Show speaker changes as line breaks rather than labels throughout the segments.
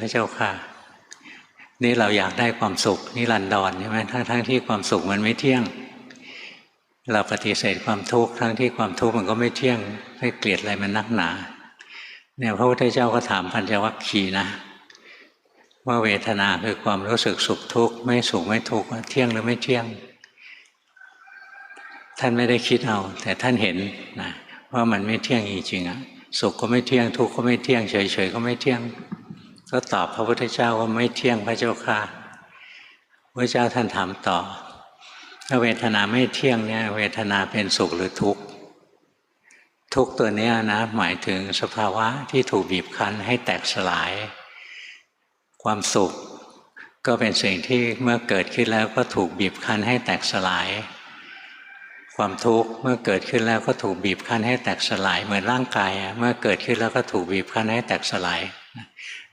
พระเจ้าค่ะนี่เราอยากได้ความสุขนิรันดรใช่ไหมทั้งทั้งที่ความสุขมันไม่เที่ยง เราปฏิเสธความทุกข์ทั้งที่ความทุกข์มันก็ไม่เที่ยงไม่เกลียดอะไรมันนักหนา เนี่ยพระพุทธเจ้าก็ถามปัญจวัคคีนะ ว่าเวทนาคือความรู้สึกสุขทุกข์ไม่สุขไม่ทุกข์เที่ยงหรือไม่เที่ยง ท่านไม่ได้คิดเอา แต่ท่านเห็นนะว่ามันไม่เที่ยงจริงๆอะสุขก็ไม่เที่ยงทุกข์ก็ไม่เที่ยงเฉยๆก็ไม่เที่ยง ก็ตอบพระพุทธเจ้าว่าไม่เที่ยงพระเจ้าค่ะพระเจ้าท่านถามต่อถ้าเวทนาไม่เที่ยงเนี่ยเวทนาเป็นสุขหรือทุกข์ทุกตัวเนี้ยนะหมายถึงสภาวะที่ถูกบีบคั้นให้แตกสลาย ความสุขก็เป็นสิ่งที่เมื่อเกิดขึ้นแล้วก็ถูกบีบคั้นให้แตกสลาย ความทุกข์เมื่อเกิดขึ้นแล้วก็ถูกบีบคั้นให้แตกสลาย เหมือนร่างกายเมื่อเกิดขึ้นแล้วก็ถูกบีบคั้นให้แตกสลาย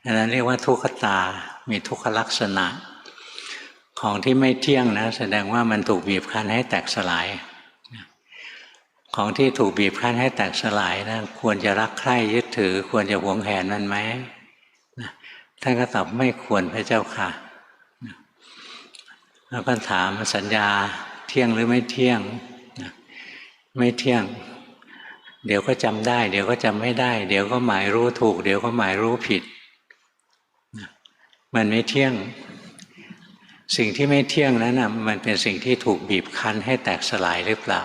ดังนั้นเรียกว่าทุกขตา มีทุกขลักษณะ ของที่ไม่เที่ยงนะ แสดงว่ามันถูกบีบคั้นให้แตกสลาย ของที่ถูกบีบคั้นให้แตกสลายนะควรจะรักใคร่ยึดถือ ควรจะหวงแหนมันไหมท่านก็ตอบไม่ควรพระเจ้าค่ะแล้วก็ถามสัญญาเที่ยงหรือไม่เที่ยง ไม่เที่ยง เดี๋ยวก็จำได้ เดี๋ยวก็จำไม่ได้ เดี๋ยวก็หมายรู้ถูก เดี๋ยวก็หมายรู้ผิด มันไม่เที่ยง สิ่งที่ไม่เที่ยงนั้นนะมันเป็นสิ่งที่ถูกบีบคั้นให้แตกสลายหรือเปล่า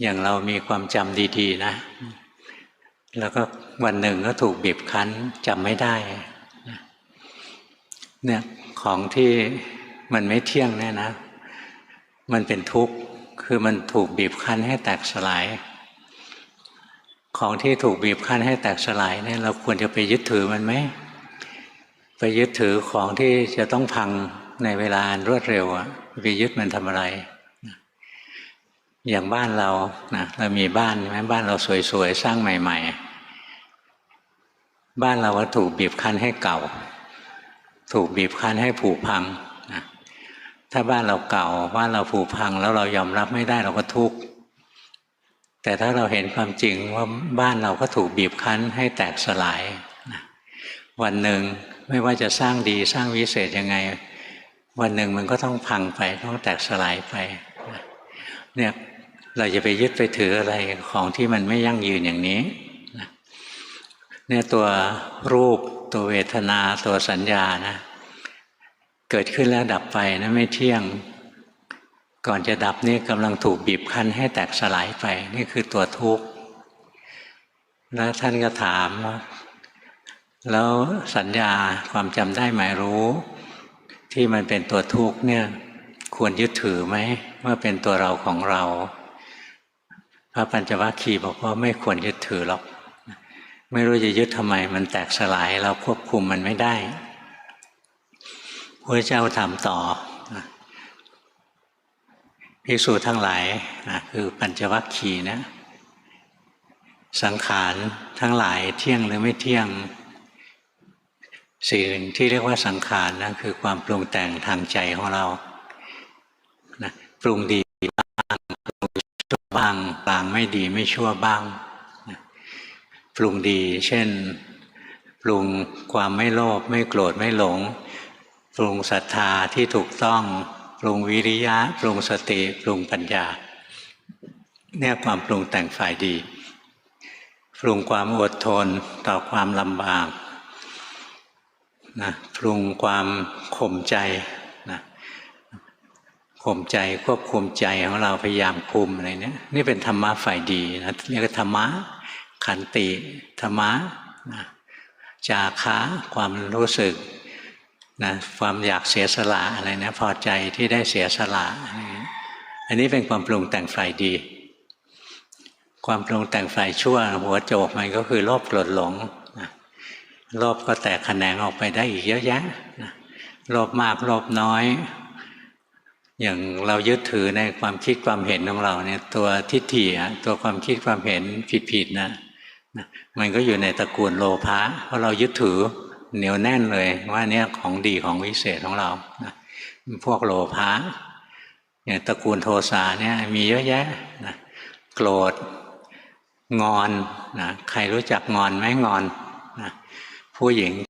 อย่างเรามีความจำดี ๆ นะ แล้วก็วันหนึ่งก็ถูกบีบคั้นจำไม่ได้เนี่ยของที่มันไม่เที่ยงเนี่ยนะ มันเป็นทุกข์คือมันถูกบีบคั้นให้แตกสลาย ของที่ถูกบีบคั้นให้แตกสลายเนี่ยเราควรจะไปยึดถือมันไหม ไปยึดถือของที่จะต้องพังในเวลารวดเร็วอะไปยึดมันทำอะไร อย่างบ้านเรานะเรามีบ้านใช่ไหมบ้านเราสวยๆ สร้างใหม่ ๆ บ้านเราก็ถูกบีบคั้นให้เก่า ถูกบีบคั้นให้ผุพังนะถ้าบ้านเราเก่าบ้านเราผุพัง แล้วเรายอมรับไม่ได้เราก็ทุกข์แต่ถ้าเราเห็นความจริงว่าบ้านเราก็ถูกบีบคั้นให้แตกสลายนะวันหนึ่ง ไม่ว่าจะสร้างดีสร้างวิเศษยังไง วันหนึ่งมันก็ต้องพังไปต้องแตกสลายไปเนี่ยเราจะไปยึดไปถืออะไรของที่มันไม่ยั่งยืนอย่างนี้เนี่ยตัวรูปตัวเวทนาตัวสัญญานะ เกิดขึ้นแล้วดับไปนะไม่เที่ยง ก่อนจะดับนี่กำลังถูกบีบคั้นให้แตกสลายไป นี่คือตัวทุกข์แล้วท่านก็ถามว่า แล้วสัญญาความจำได้หมายรู้ ที่มันเป็นตัวทุกข์เนี่ยควรยึดถือไหมว่าเป็นตัวเราของเรา พระปัญจวัคคีย์บอกว่าไม่ควรยึดถือหรอก ไม่รู้จะยึดทำไมมันแตกสลาย เราควบคุมมันไม่ได้พระเจ้าถามต่อภิกษุทั้งหลายคือปัญจวัคคีย์นะสังขารทั้งหลายเที่ยงหรือไม่เที่ยง สิ่งที่เรียกว่าสังขารนะคือความปรุงแต่งทางใจของเรานะปรุงดีบ้างปรุงชั่วบ้างกลางไม่ดีไม่ชั่วบ้างนะปรุงดี เช่น ปรุงความไม่โลภไม่โกรธไม่หลง ปรุงศรัทธาที่ถูกต้องปรุงวิริยะ ปรุงสติปรุงปัญญาเนี่ยความปรุงแต่งฝ่ายดี ปรุงความอดทนต่อความลำบาก นะปรุงความข่มใจนะข่มใจควบคุมใจของเราพยายามคุมอะไรเนี่ยนี่เป็นธรรมะฝ่ายดีนะเรียกธรรมะขันติธรรมะนะจาคะความรู้สึกนะความอยากเสียสละอะไรนะพอใจที่ได้เสียสละ อันนี้เป็นความปรุงแต่งฝ่ายดี ความปรุงแต่งฝ่ายชั่วหัวโจกมันก็คือโลภโกรธหลง โลภก็แตกแขนงออกไปได้อีกเยอะแยะโลภมากโลภน้อย อย่างเรายึดถือในความคิดความเห็นของเราเนี่ยตัวทิฏฐิตัวความคิดความเห็นผิดๆนะมันก็อยู่ในตระกูลโลภะเพราะเรายึดถือเหนียวแน่นเลยว่าเนี่ยของดีของวิเศษของเราพวกโลภะอย่างตระกูลโทสะเนี่ยมีเยอะแยะนะโกรธงอนนะใครรู้จักงอนไหมงอนนะ ผู้หญิง